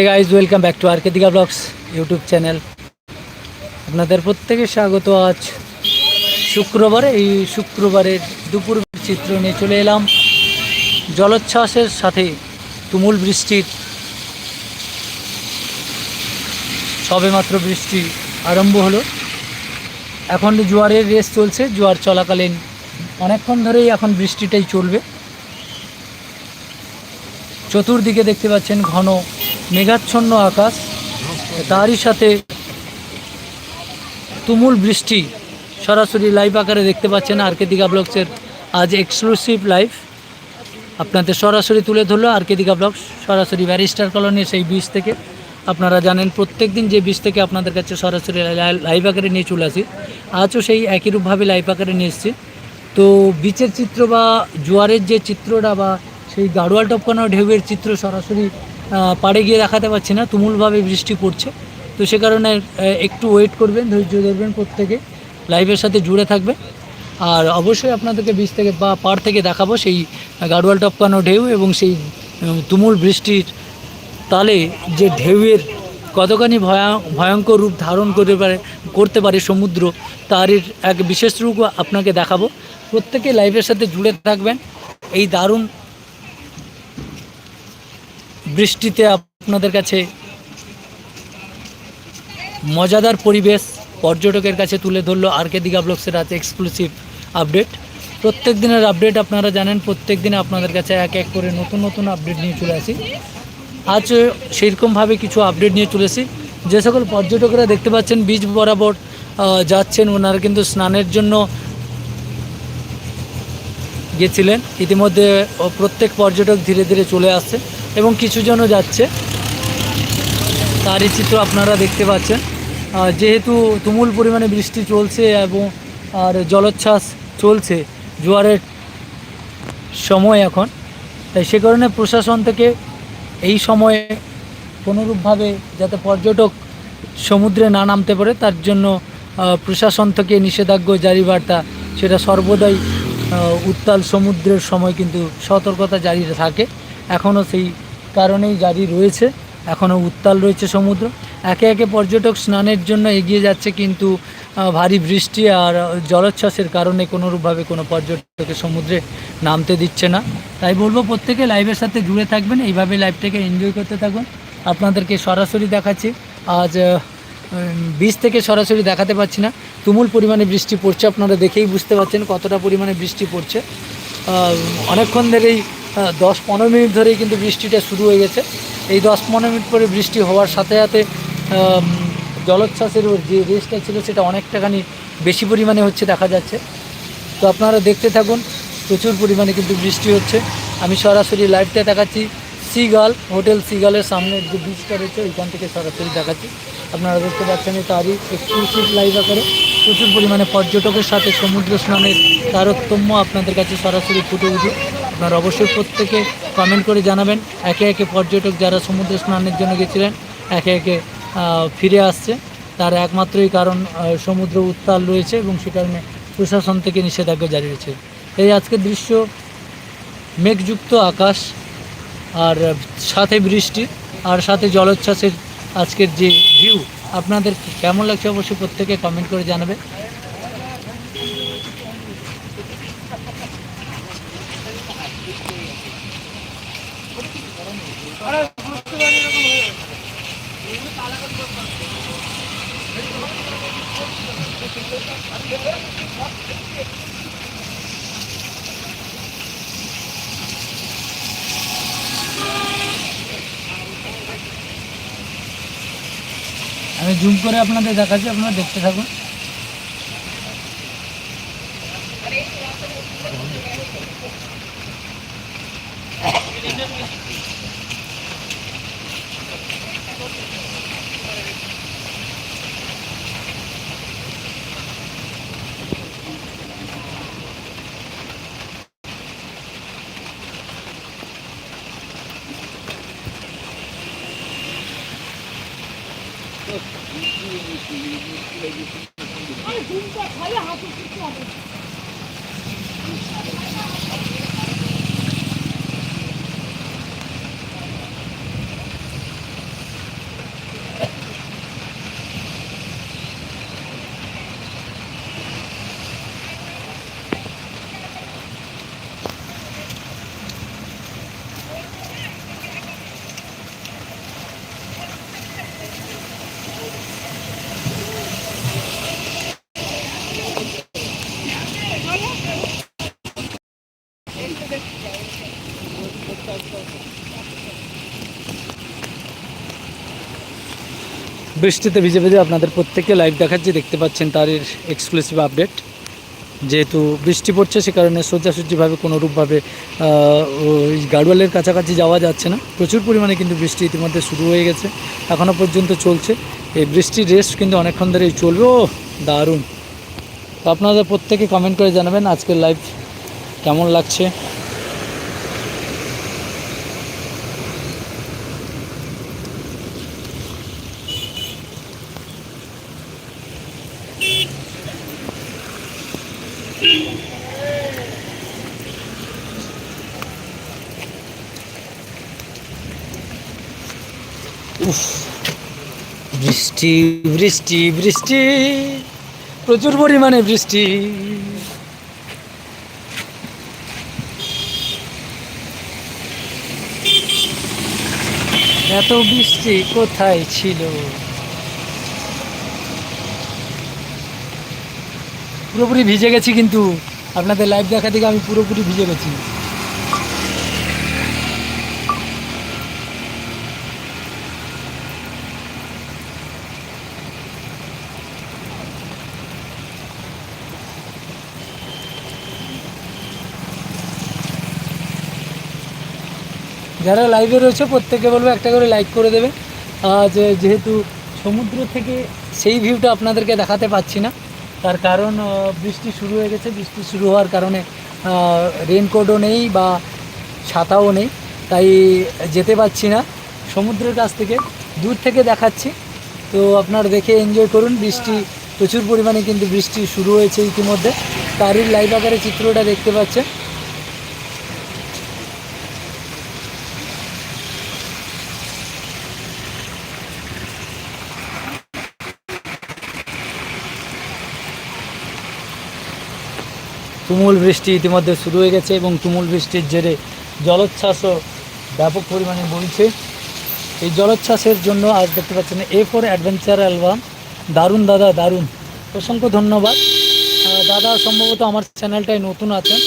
Hey guys welcome back to আর্কেদিকা blogs YouTube channel আপনাদের প্রত্যেকের স্বাগত। আজ শুক্রবারে, এই শুক্রবারের দুপুর চিত্র নিয়ে চলে এলাম। জলোচ্ছ্বাসের সাথে তুমুল বৃষ্টির সবেমাত্র বৃষ্টি আরম্ভ হলো। এখন জোয়ারের রেস চলছে, জোয়ার চলাকালীন অনেকক্ষণ ধরেই এখন বৃষ্টিটাই চলবে। চতুর্দিকে দেখতে পাচ্ছেন ঘন মেঘাচ্ছন্ন আকাশ, তারই সাথে তুমুল বৃষ্টি। সরাসরি লাইভ আকারে দেখতে পাচ্ছেন আরকে দিঘা ব্লগসের আজ এক্সক্লুসিভ লাইভ আপনাদের সরাসরি তুলে ধরলো আরকে দিঘা ব্লগস, সরাসরি ব্যারিস্টার কলোনির সেই বীজ থেকে। আপনারা জানেন প্রত্যেক দিন যে বীজ থেকে আপনাদের কাছে সরাসরি লাইভ আকারে নিয়ে চলে আসি। আজও সেই একই রূপভাবে লাইভ আকারে নিয়ে এসেছি। তো বিচের চিত্র বা জোয়ারের যে চিত্রটা বা সেই গাড়োয়াল টপকানো ঢেউয়ের চিত্র সরাসরি পাড়ে গিয়ে দেখাতে পারছি না, তুমুলভাবে বৃষ্টি পড়ছে। তো সে কারণে একটু ওয়েট করবেন, ধৈর্য ধরবেন প্রত্যেকে। লাইভের সাথে জুড়ে থাকবে। আর অবশ্যই আপনাদেরকে বীজ থেকে বা পাড় থেকে দেখাবো সেই গাড়োয়াল টপকানো ঢেউ এবং সেই তুমুল বৃষ্টির তালে যে ঢেউয়ের কতখানি ভয়া, ভয়ঙ্কর রূপ ধারণ করতে পারে করতে পারে সমুদ্র, তার এক বিশেষ রূপ আপনাকে দেখাবো। প্রত্যেকে লাইভের সাথে জুড়ে থাকবেন। এই দারুণ বৃষ্টিতে আপনাদের কাছে মজাদার পরিবেশ পর্যটকের কাছে তুলে ধরলো আরকে দিঘা ব্লগসের আজ এক্সক্লুসিভ আপডেট প্রত্যেক দিনের আপডেট আপনারা জানেন, প্রত্যেক দিনে আপনাদের কাছে এক এক করে নতুন নতুন আপডেট নিয়ে চলে আসি। আজ সেরকমভাবে কিছু আপডেট নিয়ে চলে এসেছি। যে সকল পর্যটকরা দেখতে পাচ্ছেন বীজ বরাবর যাচ্ছেন, ওনারা কিন্তু স্নানের জন্য গেছিলেন। ইতিমধ্যে প্রত্যেক পর্যটক ধীরে ধীরে চলে আসছে। এবং কিছু জনও যাচ্ছে। তারই চিত্র আপনারা দেখতে পাচ্ছেন। যেহেতু তুমুল পরিমাণে বৃষ্টি চলছে এবং আর জলোচ্ছ্বাস চলছে জোয়ারের সময় এখন, তাই সে কারণে প্রশাসন থেকে এই সময়ে কোনোরূপভাবে যাতে পর্যটক সমুদ্রে না নামতে পারে, তার জন্য প্রশাসন থেকে নিষেধাজ্ঞা জারি বার্তা সেটা সর্বদাই উত্তাল সমুদ্রের সময় কিন্তু সতর্কতা জারি থাকে। এখনও সেই কারণেই জারি রয়েছে, এখনও উত্তাল রয়েছে সমুদ্র। একে একে পর্যটক স্নানের জন্য এগিয়ে যাচ্ছে কিন্তু ভারী বৃষ্টি আর জলোচ্ছ্বাসের কারণে কোনোরূপভাবে কোনো পর্যটককে সমুদ্রে নামতে দিচ্ছে না। তাই বলব প্রত্যেকে লাইভের সাথে জুড়ে থাকবেন, এইভাবে লাইভটাকে এনজয় করতে থাকুন। আপনাদেরকে সরাসরি দেখাচ্ছি, আজ বীজ থেকে সরাসরি দেখাতে পাচ্ছি না। তুমুল পরিমাণে বৃষ্টি পড়ছে, আপনারা দেখেই বুঝতে পারছেন কতটা পরিমাণে বৃষ্টি পড়ছে। অনেকক্ষণ ধরেই দশ পনেরো মিনিট ধরেই কিন্তু বৃষ্টিটা শুরু হয়ে গেছে। এই দশ পনেরো মিনিট পরে বৃষ্টি হওয়ার সাথে সাথে জলোচ্ছ্বাসের যে রেসটা ছিল সেটা অনেকটাখানি বেশি পরিমাণে হচ্ছে দেখা যাচ্ছে। তো আপনারা দেখতে থাকুন, প্রচুর পরিমাণে কিন্তু বৃষ্টি হচ্ছে। আমি সরাসরি লাইভটা দেখাচ্ছি, সিগাল, হোটেল সিগালের সামনে যে বীজটা রয়েছে, ওইখান থেকে সরাসরি দেখাচ্ছি। আপনারা দেখতে পাচ্ছেন তারই এক্সক্লুসিভ লাইভ আকারে। প্রচুর পরিমাণে পর্যটকের সাথে সমুদ্র স্নানের তারতম্য আপনাদের কাছে সরাসরি ফুটে উঠে আপনারা অবশ্যই প্রত্যেকে কমেন্ট করে জানাবেন। একে একে পর্যটক যারা সমুদ্র স্নানের জন্য গেছিলেন, একে একে ফিরে আসছে। তার একমাত্রই কারণ সমুদ্র উত্তাল রয়েছে এবং সে কারণে প্রশাসন থেকে নিষেধাজ্ঞা জারি রয়েছে। এই আজকের দৃশ্য, মেঘযুক্ত আকাশ আর সাথে বৃষ্টি আর সাথে জলোচ্ছ্বাসের আজকের যে ভিউ আপনাদের কেমন লাগছে অবশ্যই প্রত্যেকে কমেন্ট করে জানাবে। জুম করে আপনাদের দেখাচ্ছি আপনারা দেখতে থাকুন। Ay, bu da kaya hafif tutmadı. বৃষ্টিতে ভিজে ভিজে আপনাদের প্রত্যেককে লাইভ দেখাচ্ছি, দেখতে পাচ্ছেন তার এক্সক্লুসিভ আপডেট যেহেতু বৃষ্টি পড়ছে, সে কারণে সোজাসুজিভাবে কোনোরূপভাবে ওই গাড়ওয়ালের কাছাকাছি যাওয়া যাচ্ছে না। প্রচুর পরিমাণে কিন্তু বৃষ্টি ইতিমধ্যে শুরু হয়ে গেছে এখনও পর্যন্ত চলছে। এই বৃষ্টির রেস্ট কিন্তু অনেকক্ষণ ধরেই চলবে। ও দারুণ। তো আপনারা প্রত্যেকে কমেন্ট করে জানাবেন আজকের লাইভ কেমন লাগছে। বৃষ্টি বৃষ্টি বৃষ্টি প্রচুর পরিমাণে বৃষ্টি। এত বৃষ্টি কোথায় ছিল? পুরোপুরি ভিজে গেছি কিন্তু আপনাদের লাইভ দেখা থেকে আমি পুরোপুরি ভিজে গেছি। যারা লাইভে রয়েছে প্রত্যেকে বলব একটা করে লাইক করে দেবে। আজ যেহেতু সমুদ্র থেকে সেই ভিউটা আপনাদেরকে দেখাতে পাচ্ছি না তার কারণ বৃষ্টি শুরু হয়ে গেছে। বৃষ্টি শুরু হওয়ার কারণে রেনকোটও নেই বা ছাতাও নেই। তাই যেতে পারছি না। সমুদ্রের কাছ থেকে, দূর থেকে দেখাচ্ছি। তো আপনারা দেখে এনজয় করুন। বৃষ্টি, প্রচুর পরিমাণে কিন্তু বৃষ্টি শুরু হয়েছে ইতিমধ্যে। তারই লাইভ আকারে চিত্রটা দেখতে পাচ্ছেন। তুমুল বৃষ্টি ইতিমধ্যে শুরু হয়ে গেছে এবং তুমুল বৃষ্টির জেরে জলোচ্ছ্বাসও ব্যাপক পরিমাণে বইছে। এই জলোচ্ছ্বাসের জন্য আজ দেখতে পাচ্ছেন এ ফোর অ্যাডভেঞ্চার অ্যালবাম দারুণ দাদা, দারুণ। অসংখ্য ধন্যবাদ। দাদা সম্ভবত আমার চ্যানেলটায় নতুন আছেন।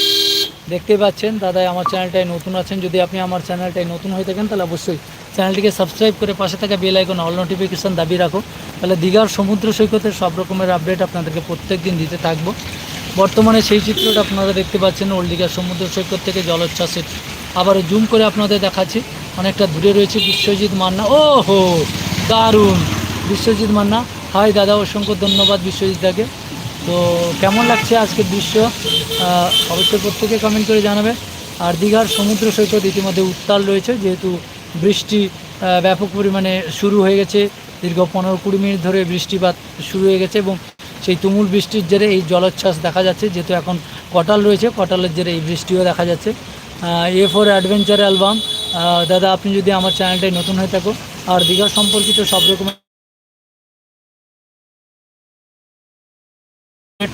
দেখতে পাচ্ছেন, দাদা আমার চ্যানেলটায় নতুন আছেন। যদি আপনি আমার চ্যানেলটায় নতুন হয়ে থাকেন, তাহলে অবশ্যই চ্যানেলটিকে সাবস্ক্রাইব করে পাশে থাকা বেল আইকন অল নোটিফিকেশান দাবি রাখো। তাহলে দীঘার সমুদ্র সৈকতের সব রকমের আপডেট আপনাদেরকে প্রত্যেক দিন দিতে থাকব। বর্তমানে সেই চিত্রটা আপনারা দেখতে পাচ্ছেন ওল্ড দীঘার সমুদ্র সৈকত থেকে জলোচ্ছ্বাসের আবারও জুম করে আপনাদের দেখাচ্ছি। অনেকটা দূরে রয়েছে বিশ্বজিৎ মান্না। ও হো দারুণ! বিশ্বজিৎ মান্না। হাই দাদা, অসংখ্য ধন্যবাদ বিশ্বজিৎ দাকে। তো কেমন লাগছে আজকের দৃশ্য? অবশ্যই প্রত্যেকে কমেন্ট করে জানাবে। আর দীঘার সমুদ্র সৈকত ইতিমধ্যে উত্তাল রয়েছে, যেহেতু বৃষ্টি ব্যাপক পরিমাণে শুরু হয়ে গেছে। দীর্ঘ পনেরো কুড়ি মিনিট ধরে বৃষ্টিপাত শুরু হয়ে গেছে এবং সেই তুমুল বৃষ্টির জেরে এই জলোচ্ছ্বাস দেখা যাচ্ছে, যেহেতু এখন কটাল রয়েছে, কটালের জেরে এই বৃষ্টিও দেখা যাচ্ছে। এ ফোর অ্যাডভেঞ্চার অ্যালবাম দাদা, আপনি যদি আমার চ্যানেলটাই নতুন হয়ে থাকো, আর দীঘা সম্পর্কিত সব রকমের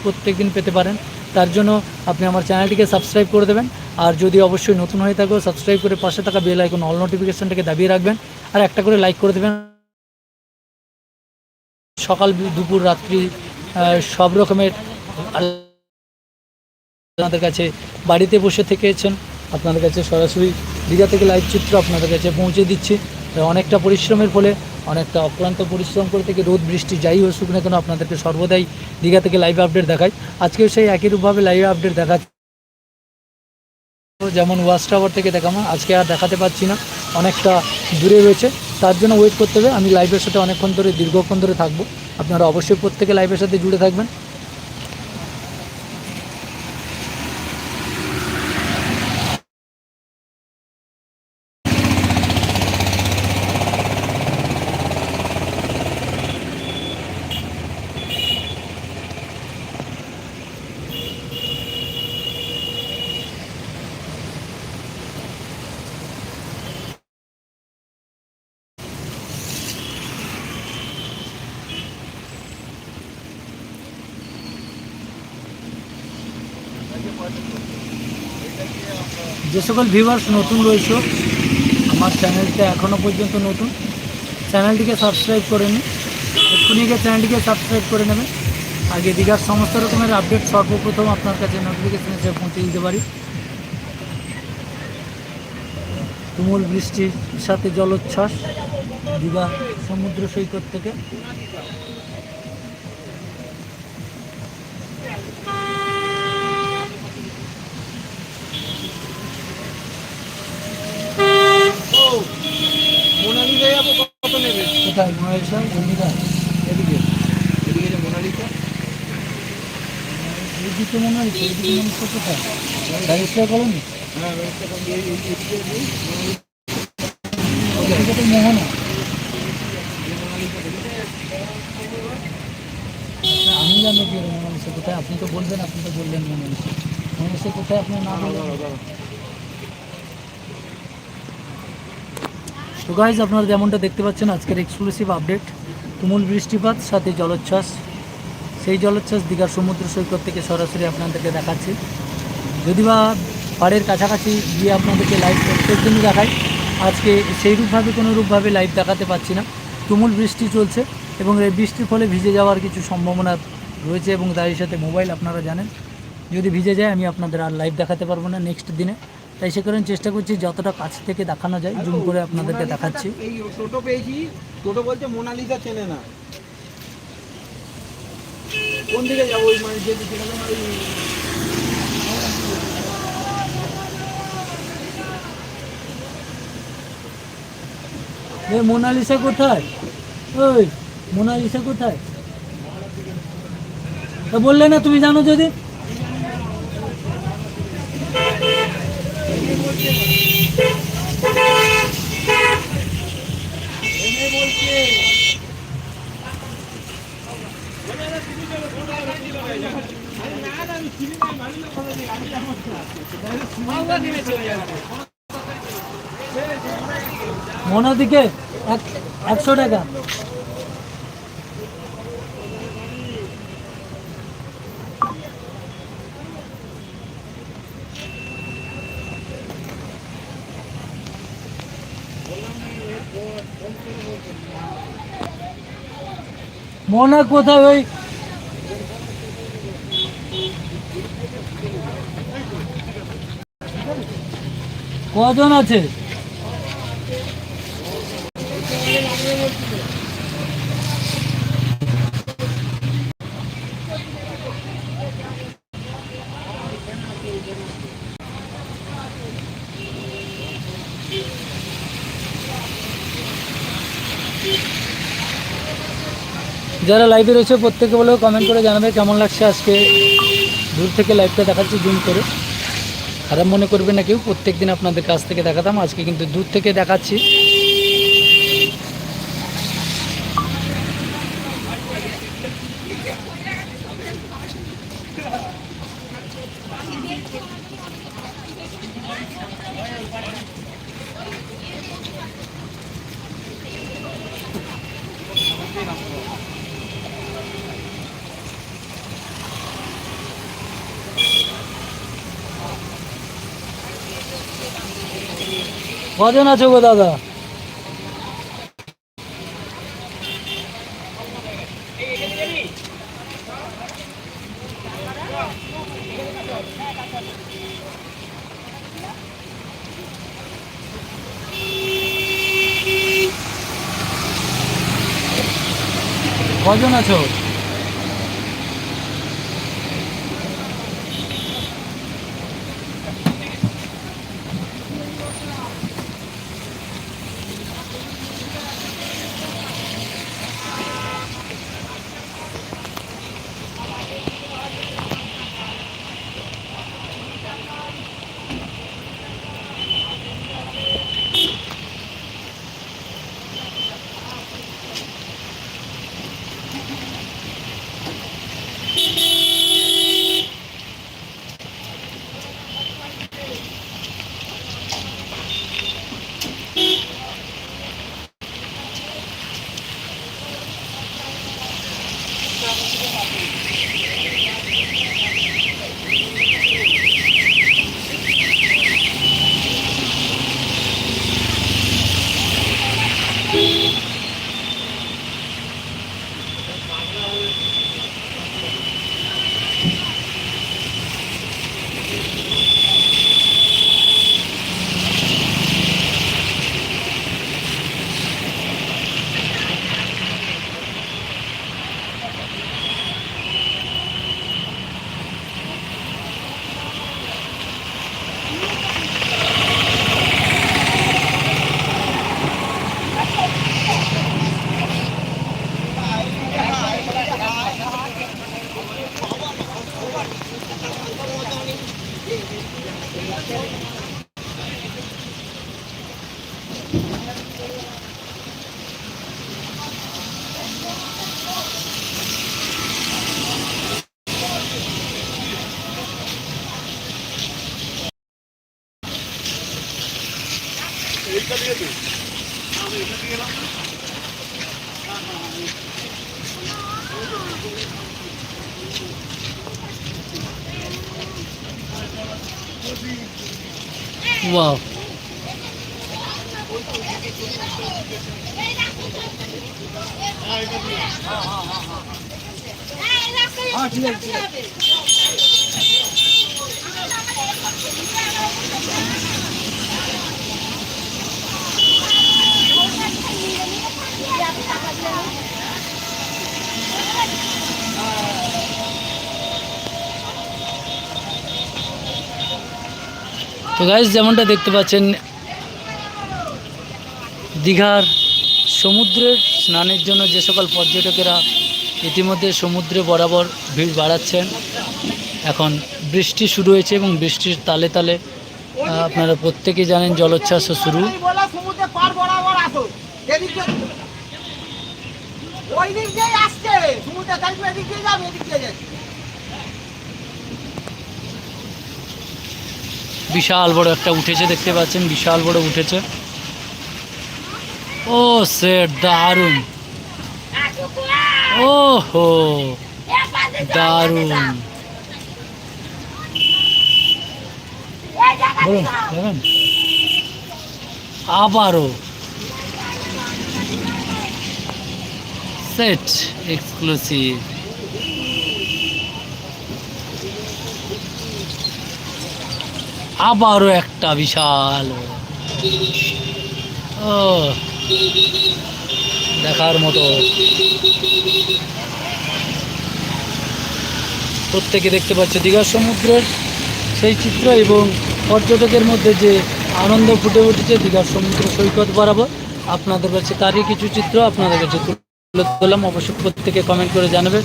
প্রত্যেক দিন পেতে পারেন, তার জন্য আপনি আমার চ্যানেলটিকে সাবস্ক্রাইব করে দেবেন, আর যদি অবশ্যই নতুন হয়ে থাকো সাবস্ক্রাইব করে পাশে থাকা বেল আইকন অল নোটিফিকেশনটাকে দাবিয়ে রাখবেন, আর একটা করে লাইক করে দেবেন। সকাল, দুপুর, রাত্রি সব রকমের আপনাদের কাছে বাড়িতে বসে থেকেছেন। আপনাদের কাছে সরাসরি দীঘা থেকে লাইভ চিত্র আপনাদের কাছে পৌঁছে দিচ্ছি। অনেকটা পরিশ্রমের ফলে, অনেকটা অক্লান্ত পরিশ্রম করে থেকে রোদ, বৃষ্টি যাই হোক না কেন আপনাদেরকে সর্বদাই দীঘা থেকে লাইভ আপডেট দেখাই। আজকেও সেই একই রূপভাবে লাইভ আপডেট দেখাচ্ছি। যেমন ওয়াচ টাওয়ার থেকে দেখাবো আজকে আর দেখাতে পাচ্ছি না। অনেকটা দূরে রয়েছে। তার জন্য ওয়েট করতে হবে। আমি লাইভের সাথে অনেকক্ষণ ধরে, দীর্ঘক্ষণ ধরে থাকব। আপনারা অবশ্যই প্রত্যেকে লাইভের সাথে জুড়ে থাকবেন। যে সকল ভিউয়ার্স নতুন রয়েছে, আমার চ্যানেলটা এখনও পর্যন্ত নতুন চ্যানেলটিকে সাবস্ক্রাইব করে নিন, এক্ষুনি গিয়ে চ্যানেলটিকে সাবস্ক্রাইব করে নেবেন। আগে দীঘার সমস্ত রকমের আপডেট সর্বপ্রথম আপনার কাছে নোটিফিকেশন এসে পৌঁছে দিতে পারি। তুমুল বৃষ্টির সাথে জলোচ্ছ্বাস, দীঘা সমুদ্র সৈকত থেকে মোনালিসা যাব কত নেবে কোথায় মহেশা ওই দীঘা এদিকে এদিকে যে মোনালিসা এইদিকে মনে হয়। এইদিকে মনে হচ্ছে কোথায়। ওইদিকে তো মোহনা আমি জানি কি মোনালিসা কোথায়, আপনি তো বলবেন, আপনি তো বললেন মোনালিসা মোনালিসা কোথায় আপনার নাম বলবেন তো গাইজ আপনারা যেমনটা দেখতে পাচ্ছেন, আজকের এক্সক্লুসিভ আপডেট তুমুল বৃষ্টিপাত, সাথে জলোচ্ছ্বাস। সেই জলোচ্ছ্বাস দীঘার সমুদ্র সৈকত থেকে সরাসরি আপনাদেরকে দেখাচ্ছি। যদি বা পাড়ের কাছাকাছি গিয়ে আপনাদেরকে লাইভ প্রত্যেক দিনই দেখাই, আজকে সেই রূপভাবে কোনো রূপভাবে লাইভ দেখাতে পারছি না। তুমুল বৃষ্টি চলছে এবং এই বৃষ্টির ফলে ভিজে যাওয়ার কিছু সম্ভাবনা রয়েছে এবং তারই সাথে মোবাইল আপনারা জানেন। যদি ভিজে যায়, আমি আপনাদের আর লাইভ দেখাতে পারব না নেক্সট দিনে। তাই সে কারণে চেষ্টা করছি যতটা কাছ থেকে দেখানো যায় জুম করে আপনাদেরকে দেখাচ্ছি। টোটো মোনালিসা চেনে না। কোন দিকে যাব? ওই মানে যেতে সেখানে ওই মোনালিসা কোথায়? ওই, মোনালিসা কোথায়? বললে না তুমি জানো যদি? মোনাদিকে এক একশো টাকা। মোনা কোথায় ওই কজন আছে? যারা লাইভে রয়েছে, প্রত্যেকে বলেও কমেন্ট করে জানাবে কেমন লাগছে আজকে। দূর থেকে লাইভটা দেখাচ্ছি জুম করে। খারাপ মনে করবে না কেউ। প্রত্যেক দিন আপনাদের কাছ থেকে দেখাতাম। আজকে কিন্তু দূর থেকে দেখাচ্ছি। কজন আছো গো দাদা? কজন আছো? ওয়াও হ্যাঁ ঠিক আছে তো গাইজ যেমনটা দেখতে পাচ্ছেন, দীঘার সমুদ্রের স্নানের জন্য যে সকল পর্যটকেরা ইতিমধ্যে সমুদ্রে বরাবর ভিড় বাড়াচ্ছেন, এখন বৃষ্টি শুরু হয়েছে এবং বৃষ্টির তালে তালে আপনারা প্রত্যেকেই জানেন জলোচ্ছ্বাস শুরু। ওই দিক দিয়ে আসছে এদিক দিয়ে যাবে, এদিক দিয়ে যাবে বিশাল বড় একটা উঠেছে, দেখতে পাচ্ছেন? বিশাল বড় উঠেছে। ও সে দারুণ। ও হো দারুণ। বলুন বলুন। আবারও। Set, exclusive. আবারও একটা বিশাল ও দেখার মতো। প্রত্যেকে দেখতে পাচ্ছে দীঘার সমুদ্রের সেই চিত্র এবং পর্যটকের মধ্যে যে আনন্দ ফুটে উঠেছে দীঘার সমুদ্র সৈকত বরাবর। আপনাদের কাছে তারই কিছু চিত্র আপনাদের কাছে তুলে ধরলাম। অবশ্যই প্রত্যেকে কমেন্ট করে জানাবেন।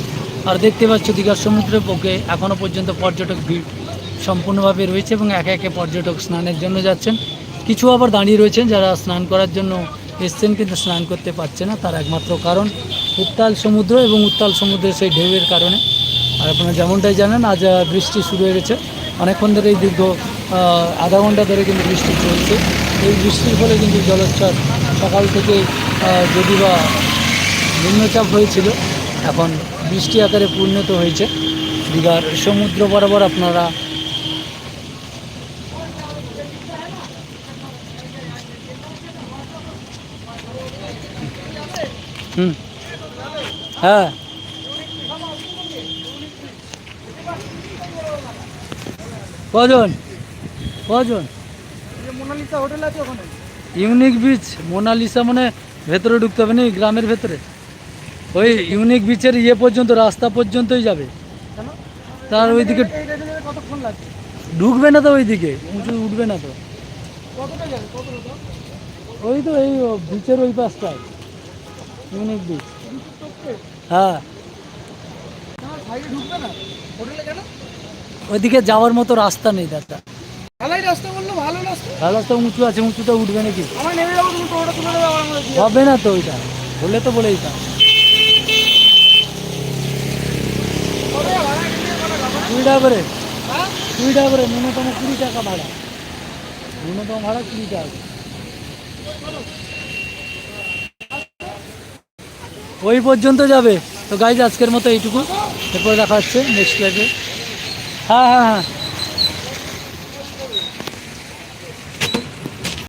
আর দেখতে পাচ্ছ দীঘার সমুদ্রের পক্ষে এখনও পর্যন্ত পর্যটক ভিড় সম্পূর্ণভাবে রয়েছে এবং একে একে পর্যটক স্নানের জন্য যাচ্ছেন। কিছু আবার দাঁড়িয়ে রয়েছেন যারা স্নান করার জন্য এসছেন কিন্তু স্নান করতে পারছে না, তার একমাত্র কারণ উত্তাল সমুদ্র এবং উত্তাল সমুদ্রের সেই ঢেউয়ের কারণে। আর আপনারা যেমনটাই জানেন, আজ বৃষ্টি শুরু হয়ে গেছে। অনেকক্ষণ ধরে এই দীর্ঘ আধা ঘণ্টা ধরে কিন্তু বৃষ্টি চলছে। এই বৃষ্টির ফলে কিন্তু জলোচ্ছ্বাস সকাল থেকে যদি বা নিম্নচাপ হয়েছিল, এখন বৃষ্টি আকারে পরিণত হয়েছে। দীঘার সমুদ্র বরাবর আপনারা হুম। হ্যাঁ। কজন? কজন? মোনালিসা হোটেল আছে ওখানে ইউনিক বিচ মোনালিসা মানে ভেতরে ঢুকতে হবে না গ্রামের ভেতরে। ওই ইউনিক বিচের ইয়ে পর্যন্ত রাস্তা পর্যন্তই যাবে। তার ওইদিকে কতক্ষণ লাগবে? ঢুকবে না তো ওইদিকে উঁচু উঠবে না তো। ওই তো এই বিচের ওই পাশটায় ইউনিক বিচ হ্যাঁ। ওইদিকে যাওয়ার মতো রাস্তা নেই দাদা। ভালো রাস্তা। উঁচু আছে উঁচুটা উঠবে নাকি? হবে না তো ওইটা বললে তো কত টাকা কুড়ি টাকা করে কুড়ি টাকা করে ন্যূনতম কুড়ি টাকা ভাড়া। ন্যূনতম ভাড়া কুড়ি টাকা। ওই পর্যন্ত যাবে। তো গাইজ আজকের মতো এইটুকু। এরপরে দেখা হচ্ছে নেক্সট লাইফে হ্যাঁ হ্যাঁ হ্যাঁ।